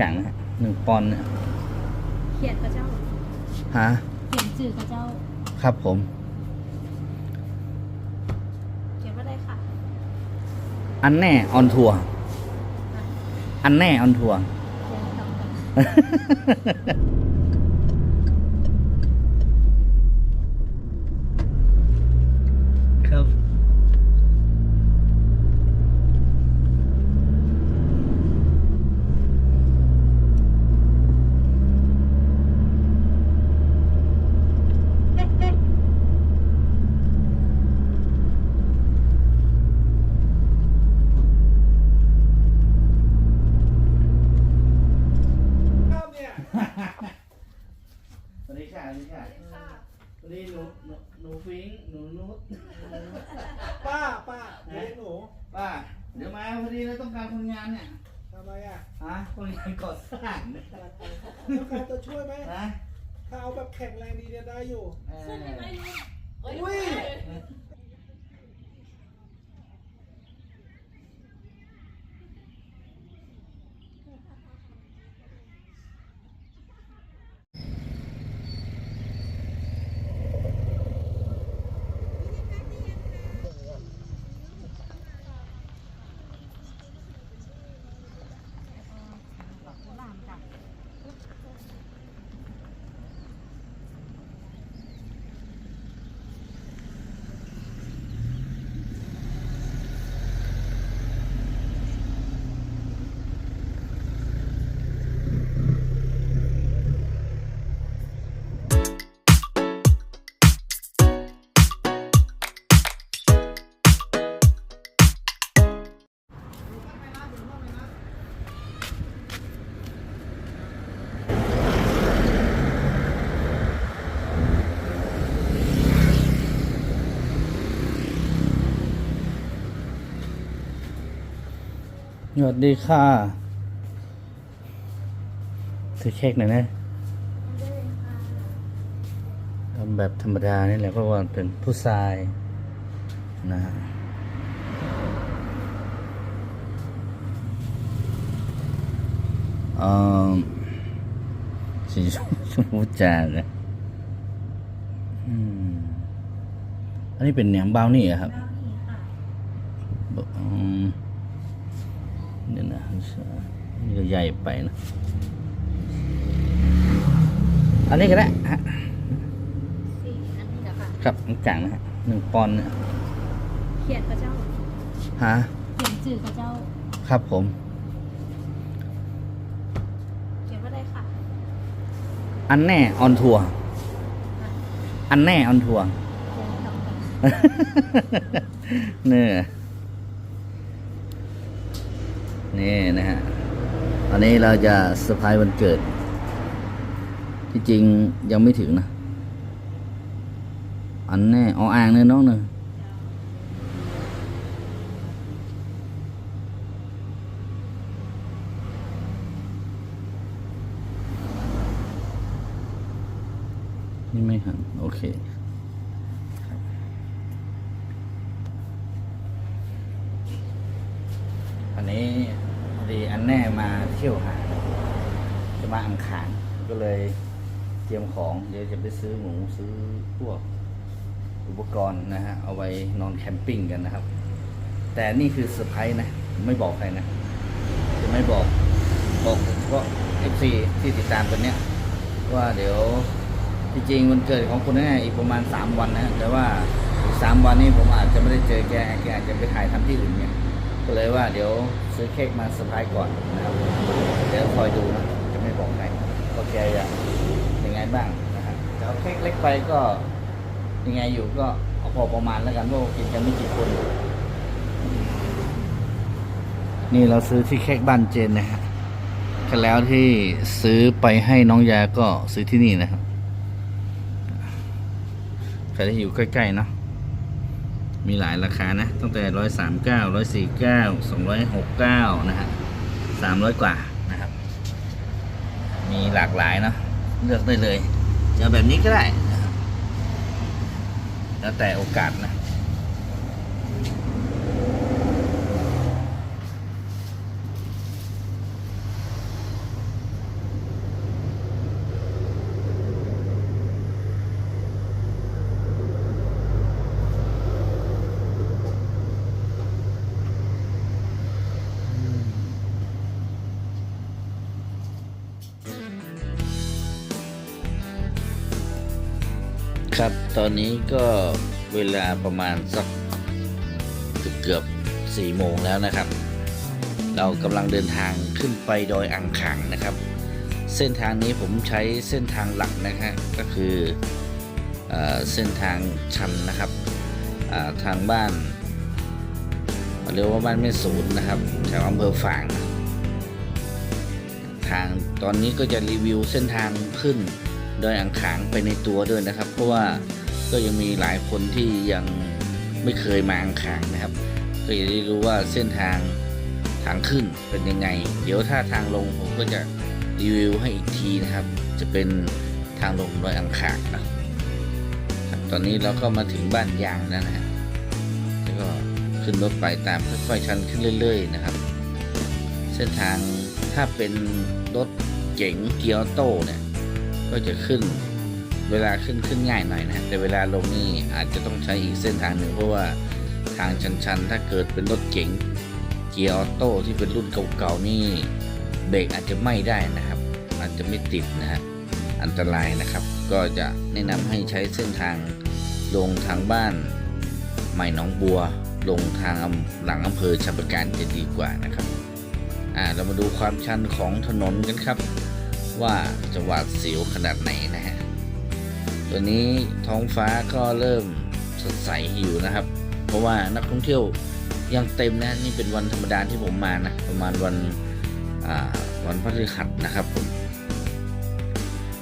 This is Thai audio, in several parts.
จังนะฮะหนึ่งปอนด์เนี่ยเขียนกับเจ้า ฮะ เขียนจื่อกับเจ้า ครับผม เขียนว่าอะไรค่ะ อันแน่ออนทัวร์อันแน่ออนทัวร์ เขียนทำกัน ครับ สวัสดีค่ะสวัสดีค่ะสวัสดีหนูหนูหนูฟิงค์ห นูนุชป้าป้าเลี้ยงหนูป้า เดี๋ยวมาพอดีเราต้องการคนงานเนี่ยทำไมอะฮะคนงานก่อสร้างเนี่ยต้องการตัวช่วยไหมนะถ้าเอาแบบแข็งแรงดีเนี่ยได้อยู่เอออุ้ย สวัสดีค่ะซื้อเค้กหน่อยนะทำแบบธรรมดานี่แหละเพราะว่าเป็นผู้ชายนะฮะเอ่อสีชมพูจานนะอืมอันนี้เป็นแหนมบราวนี่เหรอครับบอืม เดี๋ยวนะนี่ก็ใหญ่ไปนะอันนี้ก็ได้ฮะสี่อันนี้นะคะครับน้ำจังนะฮะหนึ่งปอนด์เนี่ยเขียนกับเจ้าฮะเขียนจื่อกับเจ้า ครับผมเขียนว่าอะไรค่ะ อันแน่ออนทัวร์อันแน่ออนทัวร์เขียนทำกันเนี่ย นี่นะฮะอันนี้เราจะเซอร์ไพรส์วันเกิด ที่จริงยังไม่ถึงนะ อันแน่เออ่างเนี่ยน้องเนอะนี่ไม่หันโอเค อันนี้พอดีอันแน่มา เที่ยวหา จะมาอังคารก็เลยเตรียมของเดี๋ยวจะไปซื้อหมูซื้อพวกอุปกรณ์นะฮะเอาไว้นอนแคมปิ้งกันนะครับ แต่นี่คือเซอร์ไพรส์นะ ไม่บอกใครนะ จะไม่บอกบอกเฉพาะเอฟซีที่ติดตามกันเนี้ยว่าเดี๋ยวจริงๆวันเกิดของคุณแน่อีกประมาณสามวันนะแต่ว่าอีกสามวันนี้ผมอาจจะไม่ได้เจอแกแกอาจจะไปถ่ายทำที่อื่นเนี่ย ก็เลยว่าเดี๋ยวซื้อเค้กมาเซอร์ไพรส์ก่อนนะครับ เดี๋ยวคอยดูนะจะไม่บอกใครว่าแกจะยังไงบ้างนะฮะจะเอาเค้กเล็กไปก็ยังไงอยู่ก็เอาพอประมาณแล้วกันว่ากินกันไม่กี่คน นี่เราซื้อที่เค้กบ้านเจนนะฮะกันแล้วที่ซื้อไปให้น้องยาก็ซื้อที่นี่นะครับใครที่อยู่ใกล้ๆเนาะ มีหลายราคานะ ตั้งแต่ร้อยสามเก้าร้อยสี่เก้าสองร้อยหกเก้านะฮะสามร้อยกว่านะครับ มีหลากหลายเนาะเลือกได้เลยจะเอาแบบนี้ก็ได้ แล้วแต่โอกาสนะ ครับ ตอนนี้ก็เวลาประมาณสักเกือบเกือบสี่โมงแล้วนะครับ เรากำลังเดินทางขึ้นไปดอยอ่างขางนะครับ เส้นทางนี้ผมใช้เส้นทางหลักนะครับก็คือเอเส้นทางชันนะครับทางบ้านเรียกว่าบ้านแม่ศูนย์นะครับแถวอำเภอฝางทางตอนนี้ก็จะรีวิวเส้นทางขึ้น ดอยอ่างขางไปในตัวด้วยนะครับ เพราะว่าก็ยังมีหลายคนที่ยังไม่เคยมาอ่างขางนะครับ ก็จะได้รู้ว่าเส้นทางทางขึ้นเป็นยังไง เดี๋ยวถ้าทางลงผมก็จะรีวิวให้อีกทีนะครับ จะเป็นทางลงดอยอ่างขางนะครับตอนนี้เราก็มาถึงบ้านยางแล้วนะฮะแล้วก็ขึ้นรถไปตามค่อยๆชันขึ้นเรื่อย ๆ นะครับ เส้นทางถ้าเป็นรถเก๋งเกียร์โต้เนี่ย ก็จะขึ้นเวลาขึ้นขึ้นง่ายหน่อยนะแต่เวลาลงนี่อาจจะต้องใช้อีกเส้นทางหนึ่งเพราะว่าทางชันๆ ถ้าเกิดเป็นรถเก๋งเกียร์ออโต้ที่เป็นรุ่นเก่าๆนี่เบรกอาจจะไม่ได้นะครับ อาจจะไม่ติดนะฮะอันตรายนะครับ ก็จะแนะนำให้ใช้เส้นทางลงทางบ้านใหม่หนองบัว ลงทางหลังอำเภอชัยประการจะดีกว่านะครับอ่าเรามาดูความชันของถนนกันครับ ว่าจะหวาดเสียวขนาดไหนนะฮะตัวนี้ท้องฟ้าก็เริ่มสดใสอยู่นะครับ เพราะว่านักท่องเที่ยวยังเต็มนะนี่เป็นวันธรรมดาที่ผมมานะประมาณวันวันพฤหัสนะครับผม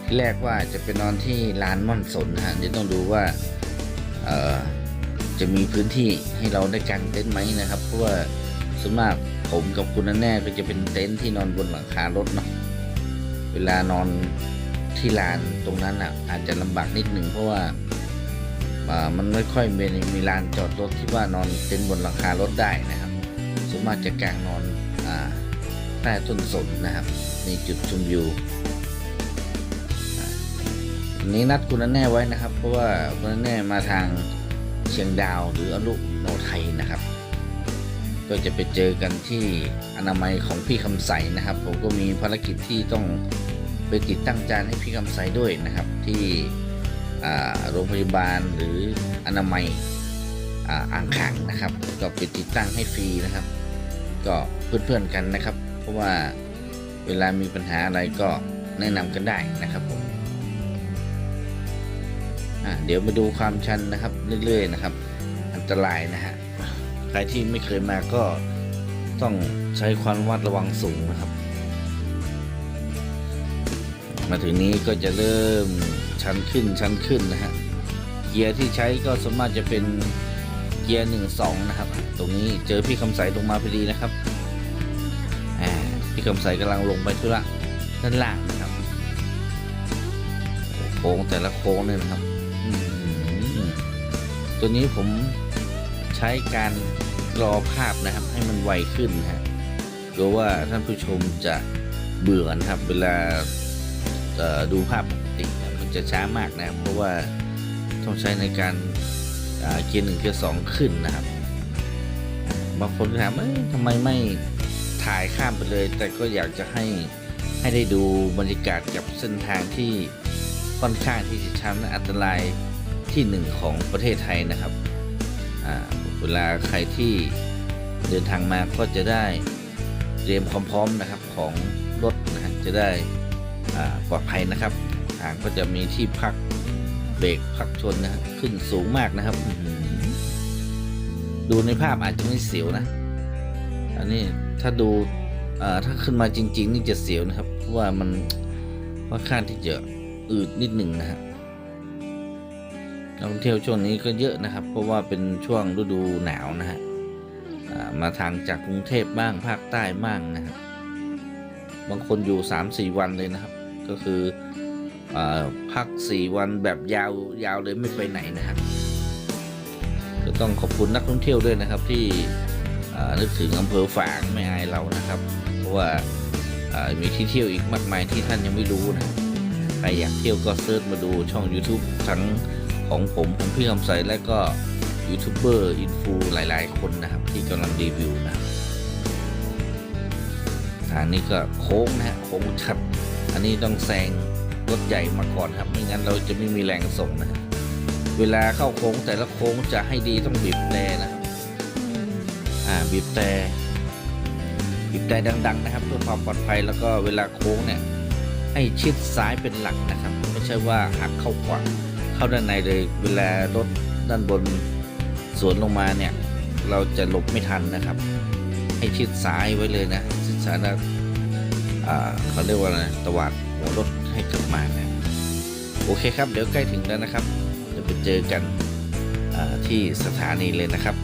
ที่แรกว่าจะไปนอนที่ลานม่อนสนนะฮะเดี๋ยวต้องดูว่าจะมีพื้นที่ให้เราได้กางเต็นท์ไหมนะครับ เพราะว่าส่วนมากผมกับคุณนั่นแน่ก็จะเป็นเต็นท์ที่นอนบนหลังคารถเนาะ ลานอนที่ลานตรงนั้นอะอาจจะลำบากนิดหนึ่งเพราะว่าอ่ามันไม่ค่อยมีมีลานจอดรถที่ว่านอนเต็นบนหลังคารถได้นะครับส่วนมากจะกางนอนอ่าใต้ต้นสนนะครับมีจุดชมวิววันนี้นัดคุณนั่นแน่ไว้นะครับ เพราะว่าคุณนั่นแน่มาทางเชียงดาวหรืออนุโนไทยนะครับ ก็จะไปเจอกันที่อนามัยของพี่คำใสนะครับ ผมก็มีภารกิจที่ต้องไปติดตั้งจานให้พี่คำใสด้วยนะครับ ที่โรงพยาบาลหรืออนามัยอ่าอ่างขางนะครับ ก็ไปติดตั้งให้ฟรีนะครับ ก็เพื่อนๆกันนะครับ เพราะว่าเวลามีปัญหาอะไรก็แนะนำกันได้นะครับผมเดี๋ยวมาดูความชันนะครับเรื่อยๆนะครับ อันตรายนะฮะ ใครที่ไม่เคยมาก็ต้องใช้ความระมัดระวังสูงนะครับ มาถึงนี้ก็จะเริ่มชันขึ้นชันขึ้นนะฮะเกียร์ที่ใช้ก็สามารถจะเป็นเกียร์หนึ่งสองนะครับ ตรงนี้เจอพี่คำใสลงมาพอดีนะครับอ่าพี่คำใสกำลังลงไปธุระด้านล่างนะครับโค้งแต่ละโค้งเนี่ยนะครับ ตัวนี้ผม ใช้การรอภาพนะครับ ให้มันไวขึ้นนะฮะกลัวว่าท่านผู้ชมจะเบื่อนะครับ เวลาดูภาพปกติมันจะช้ามากนะครับ เพราะว่าต้องใช้ในการเกียร์หนึ่งเกียร์สองขึ้นนะครับบางคนถามเอ้ยทำไมไม่ถ่ายข้ามไปเลย แต่ก็อยากจะให้ให้ได้ดูบรรยากาศกับเส้นทางที่ค่อนข้างที่จะช้ำและอันตรายที่หนึ่งของประเทศไทยนะครับอ่า เวลาใครที่เดินทางมาก็จะได้เตรียมความพร้อมนะครับของรถนะฮะจะได้ปลอดภัยนะครับทางก็จะมีที่พักเบรกพักชนนะขึ้นสูงมากนะครับ ดูในภาพอาจจะไม่เสียวนะ อันนี้ถ้าดูถ้าขึ้นมาจริง ๆ นี่จะเสียวนะครับ เพราะว่ามันค่อนข้างที่จะอืดนิดหนึ่งนะฮะ นักท่องเที่ยวช่วงนี้ก็เยอะนะครับ เพราะว่าเป็นช่วงฤดูหนาวนะฮะมาทางจากกรุงเทพบ้างภาคใต้บ้างนะครับบางคนอยู่สามสี่วันเลยนะครับ ก็คืออพักสี่วันแบบยาวยาวเลยไม่ไปไหนนะครับก็ต้องขอบคุณนักท่องเที่ยวด้วยนะครับที่นึกถึงอำเภอฝางไม่อายเรานะครับ เพราะว่าอ่ามีที่เที่ยวอีกมากมายที่ท่านยังไม่รู้นะใครอยากเที่ยวก็เซิร์ชมาดูช่อง YouTube ทั้ง ของผมของพี่คำใสและก็ยูทูบเบอร์อินฟูหลาย ๆ คนนะครับ ที่กำลังรีวิวนะครับทางนี้ก็โค้งนะฮะโค้งชัด อันนี้ต้องแซงรถใหญ่มาก่อนครับ ไม่งั้นเราจะไม่มีแรงส่งนะฮะเวลาเข้าโค้งแต่ละโค้งจะให้ดีต้องบีบแต่นะครับอ่าบีบแต่บีบแต่ดัง ๆ นะครับเพื่อความปลอดภัยแล้วก็เวลาโค้งเนี่ยให้ชิดซ้ายเป็นหลักนะครับ ไม่ใช่ว่าหักเข้าขวา เข้าด้านในเลยเวลารถด้านบนสวนลงมาเนี่ย เราจะหลบไม่ทันนะครับ ให้ชิดซ้ายไว้เลยนะชิดซ้ายแล้วเขาเรียกว่าอะไรตวาดหัวรถให้กลับมานะโอเคครับ เดี๋ยวใกล้ถึงแล้วนะครับ จะไปเจอกันที่สถานีเลยนะครับ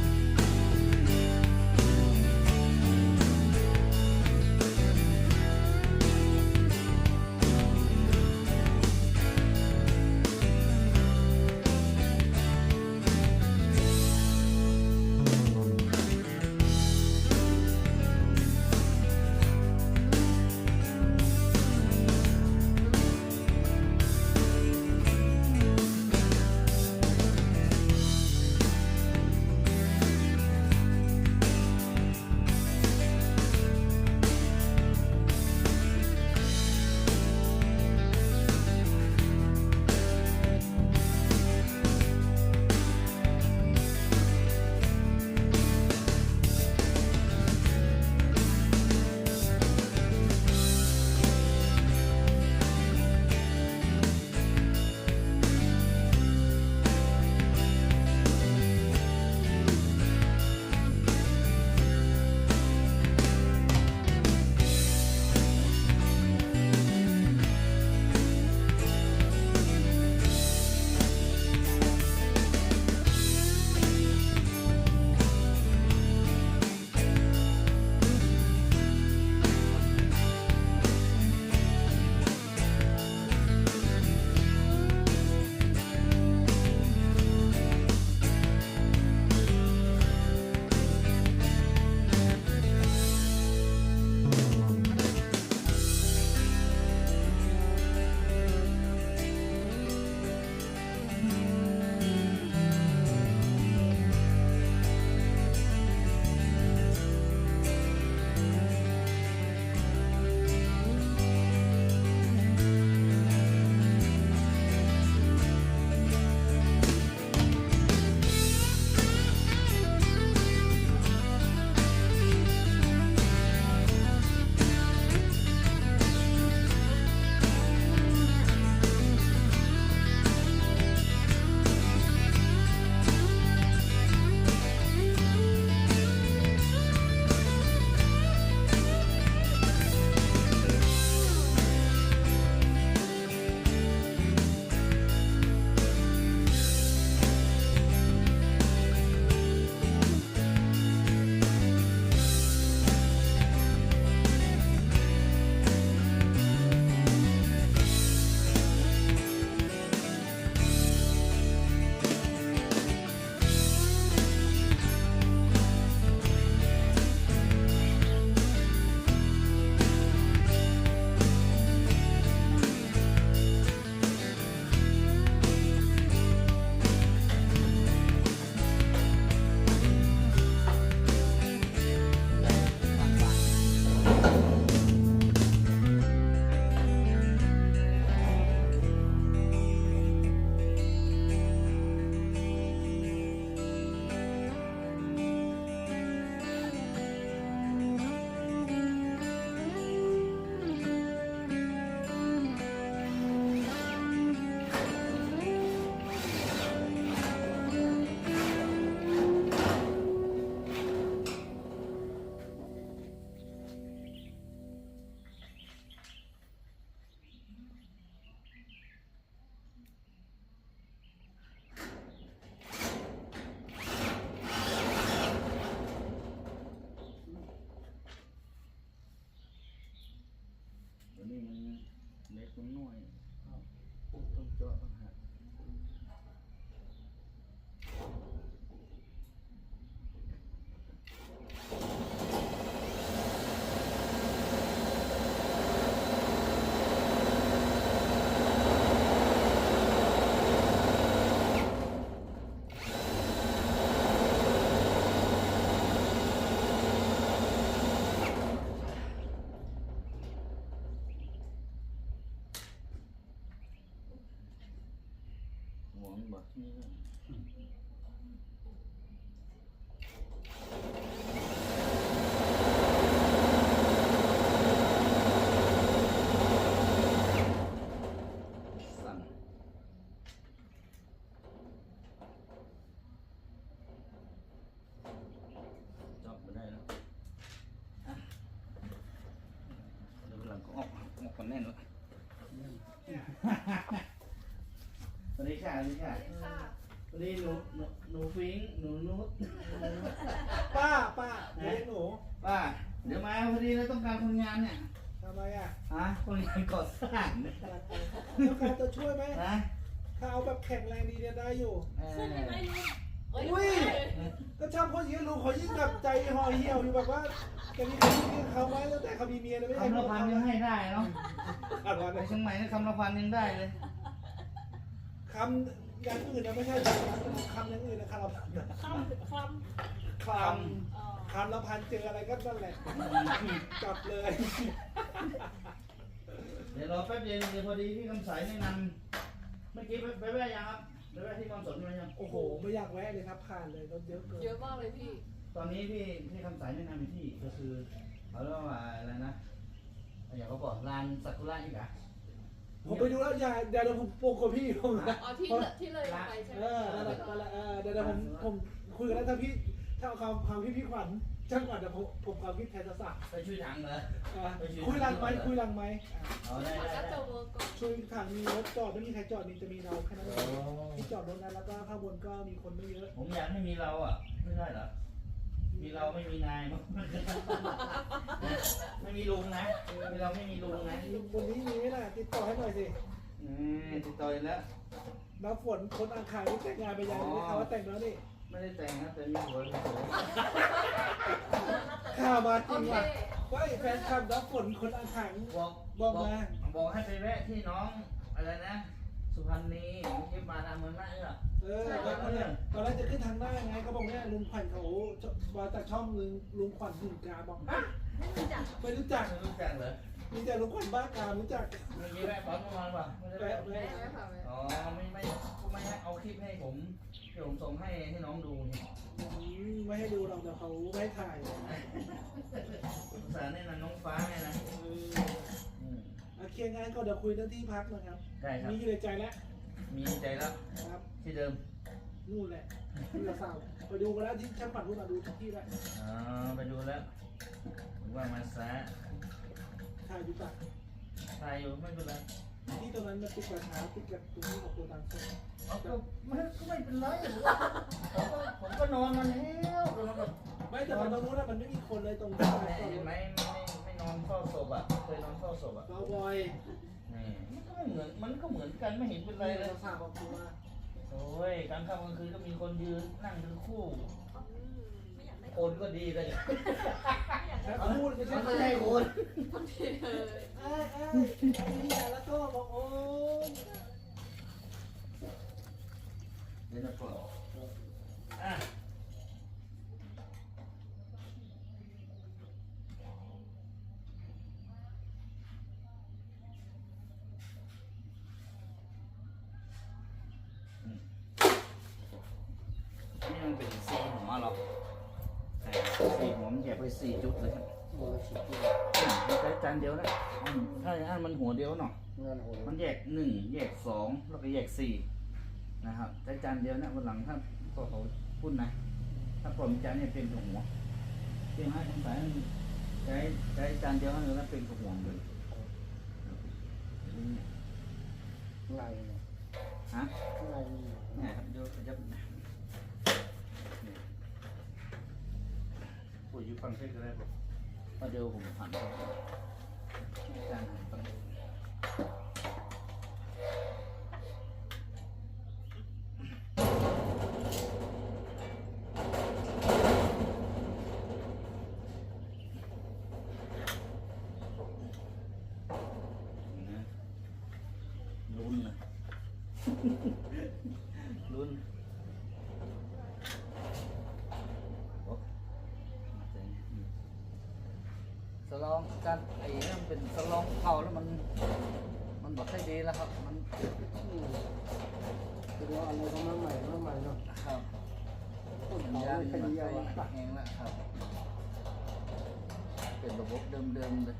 บอกนี่ก็สั่นจอบไม่ได้แล้วอะเดี๋ยววันหลังก็ออกออกกันแน่นแล้ว สวัสดีค่ะสวัสดีค่ะสวัสดีหนูหนูหนูฟิงค์หนูนุชป้าป้าเลี้ยงหนูป้าเดี๋ยวมาพอดีเลยต้องการคนงานเนี่ยทำไมอะฮะคนงานก่อสร้างเนี่ยต้องการตัวช่วยไหมนะถ้าเอาแบบแข็งแรงดีเนี่ยได้อยู่เออขึ้นได้ไหมลุงอุ้ยก็ชอบคนอย่างนี้ลุงเขายิ่งแบบใจห่อเหี่ยวอยู่แบบว่าแกมีคนที่เขาไว้ตั้งแต่เขามีเมียเลยไม่ใช่คำละพันยังให้ได้เนาะอ่านวันไปเลยเชียงใหม่นี่คำละพันยังได้เลย คำอย่างอื่นนะไม่ใช่คำอย่างอื่นนะคำละพันคำคคำอ๋อำคำละพันเจออะไรก็นั่นแหละจับเลย เดี๋ยวรอแป๊บเดียวเดี๋ยวพอดีพี่คำสายแนะนำเมื่อกี้ไปไปแวะยังครับไปแวะที่คอนสนมายังโอ้โห ไม่อยากแวะเลยครับผ่านเลยรถเยอะเกินเยอะมากเลยพี่ ตอนนี้พี่พี่คำสายแนะนำอีกที่ก็คือเขาเรียกว่าอะไรนะอย่างเขาบอกลานซากุระอีกอะ ผมไปดูแล้วอย่าเดี๋ยวผมโปกกับพี่ผมนะอ๋อที่เลยที่เลยลงไปใช่ไหเอมอนั่นแหละนั่นแหละเออเดี๋ยวเดี๋ยวผมผมคุยกันแล้วถ้าพี่ถ้าเอาความความพี่พี่ขวัญช่างขวัญเดี๋ยวผมผมความคิดแทนจะสั่งไปช่วยถังเหรออะคุยรังไหมคุยรังไหมอะเอาได้ขอได้ก็ได้เจอเวิร์กก่อนช่วยถังมีรถจอดไม่มีใครจอดมีจะมีเราแค่นั้นเอโอ้งที่จอดรถนั้นแล้วก็ข้างบนก็มีคนไม่เยอะ ผมอยากให้มีเราอะ ไม่ได้เหรอ มีเราไม่มีนายมั้งไม่มีลุงนะ มีเราไม่มีลุงนะบนนี้มีไหมล่ะติดต่อให้หน่อยสิอืมติดต่ออีกแล้ว น้ำฝนคนอ่างขางที่แต่งงานไปยังได้ข่าวว่าแต่งแล้วนี่ไม่ได้แต่งนะแต่มีหัวมีหัวข่าวมาจโอริงเคว่ะว่าแฟนคลับน้ำฝนคนอ่างขางบอกบอกมา บอกให้ไปแวะที่น้องอะไรนะ สุพรรณีที่มาดามเมืองน่าเหรอ เออแล้วก็เนี่ยตอนแรกจะขึ้นทางหน้าไงเขาบอกเนี่ยลุงขวัญเขามาจากช่องลุงลุงขวัญหุ่นกาบอกอะไม่รู้จักไม่รู้จักไม่รู้จักเหรอมีแต่ลุงขวัญบ้ากามรู้จักเมื่อกี้แวะปั๊มน้ำมันป่ะไม่ได้แวะแวะแวะแม่ค่ะแม่อ๋อไม่ไม่ก็ไม่ให้เอาคลิปให้ผมที่ผมส่งให้ให้น้องดูนี่อืมไม่ให้ดูหรอกเดี๋ยวเขาไม่ให้ถ่ายสงสารแนะนำน้องฟ้าไงนะเอออืมเอาเคลียร์งานก็เดี๋ยวคุยเรื่องที่พักนะครับได้ครับมีอยู่ในใจแล้ว มีใจแล้วนะครับที่เดิมนู่นแหละที่เราสาวไปดูกันแล้วที่ช่างปั่นรุ่นมาดูทุกที่แล้วอ๋อไปดูแล้วผมว่ามาซะถ่ายอยู่ตักถ่ายอยู่ไม่เป็นไรที่ตรงนั้นมันติดกับเท้าติดกับตรงนี้กับตัวตังโซ่เอาก็ไม่ก็ไม่เป็นไรผมก็ผมก็นอนมาแล้วนอนแบบไม่แต่มันตรงนู้นอะมันไม่มีคนเลยตรงไม่ที่จอดรเห็นถไหมไม่ไม่นอนเฝ้าศพอะเคยนอนเฝ้าศพอะเราบอย นี่มันก็ไม่เหมือนมันก็เหมือนกันไม่เห็นเป็นไรเลยเลยเราสาวบอกตัวโอ้ยกลางค่ำกลางคืนก็มีคนยืนนั่งเป็นคู่ไม่อยากได้คนก็ดีเลยถ้าพูดไม่ใช่มันไม่ใช่คนบางทีเลยเอ้ยเอ้ยนี่แล้วก็บอกโอ้ยเดี๋ยวนะเปล่าอะอืมนี่มันเป็นสีหัวหรอกใช่สี หัวมันแยกไปสี่จุดเลยครับใช้จานเดียวนะอืมถ้าอย่างนั้นมันหัวเดียวเนาะมันแยกหนึ่งแยกสองแล้วก็แยกสี่นะครับใช้จานเดียวนะวันหลังถ้าพอเขาพูดนะ ถ้าปล่อยจานเนี่ยเป็นกับหัวเพียงให้ทางสายใช้ใช้จานเดียวนั่นแล้วเป็นกับหัวเลยฮะเนี่ยครับเดี๋ยวจะเนี่ย พูดอยู่ฟังเส้นก็ได้ป่ะเพราะเดี๋ยวผมหันไปจางหันไปนะลุ้นนะ ลุ้นโอ้มาเจ๋งอืมส ลองกันไอ้นั่นเป็นสลองเผาแล้วมันมันบอกให้ดีแล้วครับ มันอืมเดี๋ยวอะไรก็มาใหม่มาใหม่เนาะครับต้นสัญเขาญาณไม่มันคดีเอาไปอะแห้งแล้วครับ เป็นระบบเดิมๆเลย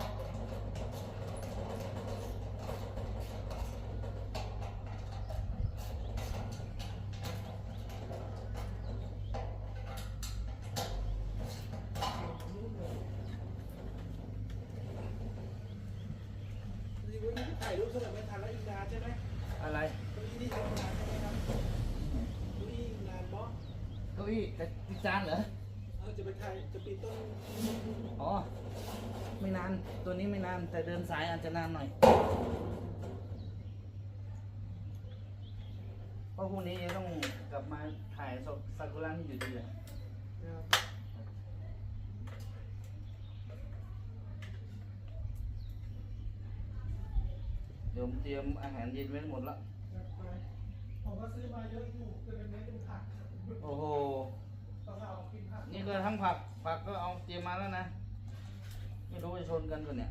นี่วันนี้ถ่ายรูปสมัยไม่ทันแล้วอีกนานใช่ไหม อะไร เก้าอี้นี่ใช้นานใช่ไหมครับเก้าอี้นานบอส เก้าอี้แต่ที่จานเหรอ เออจะไปถ่ายจะปีนต้น อ๋อ ไม่นาน ตัวนี้ไม่นานแต่เดินสายอาจจะนานหน่อยเพราะพรุ่งนี้จะต้องกลับมาถ่ายซากุระที่อยู่ดีเลยเดี๋ยวผมเตรียมอาหารเย็นไว้หมดแล้วผมก็ซื้อมาเยอะอยู่จะเป็นเนื้อเป็นผักโอ้โหต้องเอากินผักนี่ก็ทั้งผักผักก็เอาเตรียมมาแล้วนะ ไม่รู้จะชนกันกันเนี่ย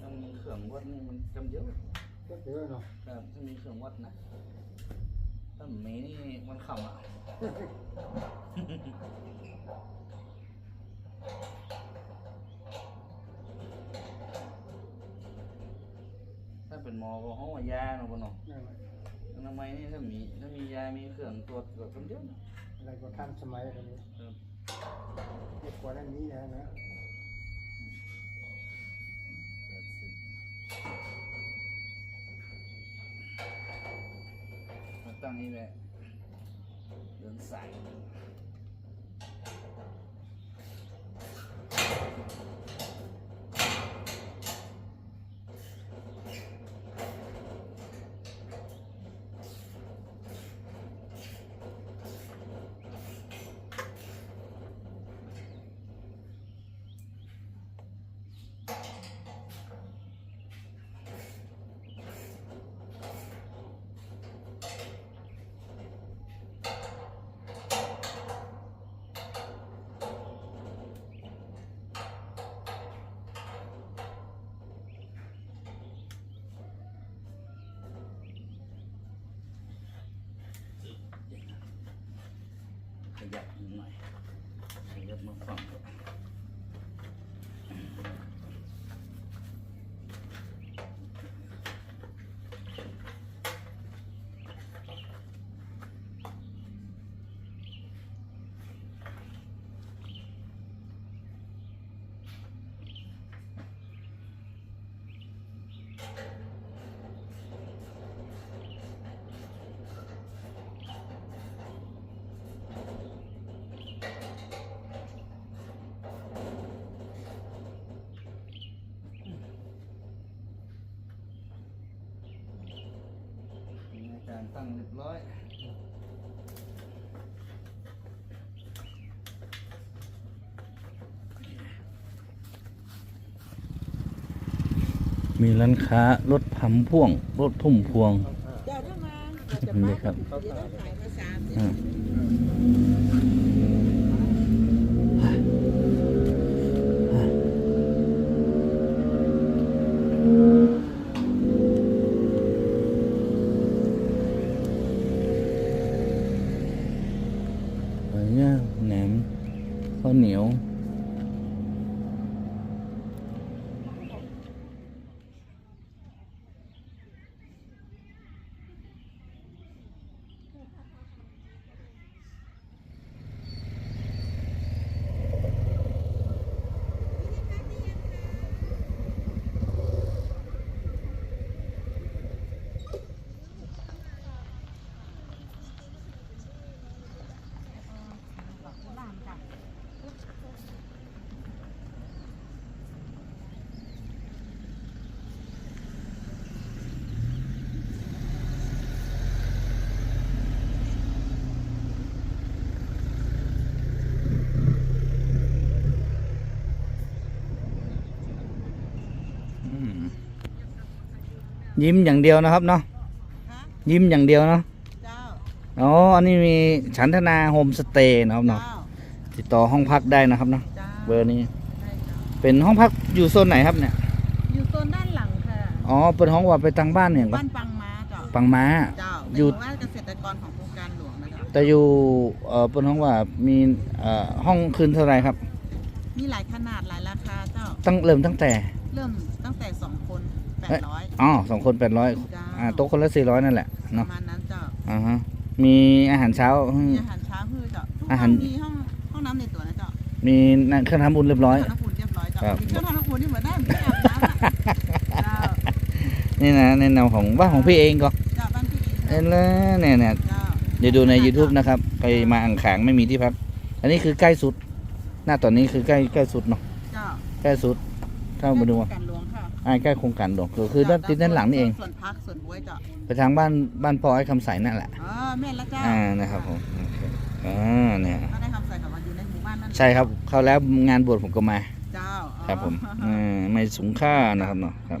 ต้องมีเครื่องวัดนี่มันจำเยอะก็เยอะเนาะครับต้องมีเครื่องวัดนะถ้าไม่มีนี่มันขำอะ ถ้าเป็นหมอก็ห้องว่ายาเนาะปะเนาะนั่นแหละทำไมยนี่ถ้ามีถ้ามียา มีเครื่องตรวจตรวจคนเดียวนะอะไรก็ทันสมัยอันนี้ครับเด็กกว่านั้นนี้นะนะมาตั้งนี่แหละเดินสาย ขยับหน่อยขยับมาฝั่งก่อ งเรียบร้อยมีร้านค้ารถพัมพ่วง รถพุ่มพวงเดี๋ยวถ้ามาจะนี่มครับ มาสามสิอ่า ข้ ยวอืมยิ้มอย่างเดียวนะครับเนาะยิ้มอย่างเดียวเนาะเจ้าอ๋ออันนี้มีฉันทนาโฮมสเตย์นะครับเจ้าเนาะติดต่อห้องพักได้นะครับเนาะเจ้าเบอร์นี้ใช่เจ้าเป็นห้องพักอยู่โซนไหนครับเนี่ย อยู่โซนด้านหลังค่ะอ๋อเป็นห้องว่าไปทางบ้านเนี่ยปะบ้านปังม้าเจ้าปังม้าเจ้าอยู่เป็นหมู่บ้านเกษตรกรของโครงการหลวงนะเจ้าแต่อยู่เอ่อเป็นห้องว่ามีเอ่อห้องคืนเท่าไหรครับ มีหลายขนาดหลายราคาเจ้าตั้งเริ่มตั้งแต่ เริ่มตั้งแต่สองคน แปดร้อยอ๋อสองคนแปดร้อยจ้าอ่าโต๊ะคนละสี่ร้อยนั่นแหละปเนาะระมาณนั้นเจ้าอ่าฮะมีอาหารเช้าอืมมีอาหารเช้าคือเจ้าทุกอาห้หาอรงมีห้องห้องน้ำในตัวนะเจ้ามีนั่นเครื่องทำบุญเรียบร้อย เครื่องทำน้ำอุ่นเรียบร้อยเจ้าครับ มีเครื่องทำน้ำอุ่นที่เหมือนได้เหมือนอาบน้ำอะเจ้านี่นะในแนวของบ้านของพี่เองก็เจ้าบ้านพี่เองเอ็นเลยเนี่ยเนี่ยเจ้าเดี๋ยวดูใน YouTube นะครับ ไปมาอ่างขางไม่มีที่พัก อันนี้คือใกล้สุด หน้าตอนนี้คือใกล้ใกล้สุดเนาะเจ้าใกล้สุด เข้ามาดูว่าการหลวงค่ะ อ่าใกล้โครงการหลวงก็คือด้านติดด้านหลังนี่เอง ส่วนพักส่วนบวยเจ้าไปทางบ้านบ้านปอไอ้คำใสนั่นแหละ อ๋อแม่นแล้วเจ้าอ่านะครับผมโอเคอ่าเนี่ยก็ได้คำใส่กับว่าอยู่ในหมู่บ้านนั่นใช่ครับเข้าแล้วงานบวชผมก็มาเจ้าอ๋อ ครับผมอ่าไม่สูงค่านะครับเนาะครับ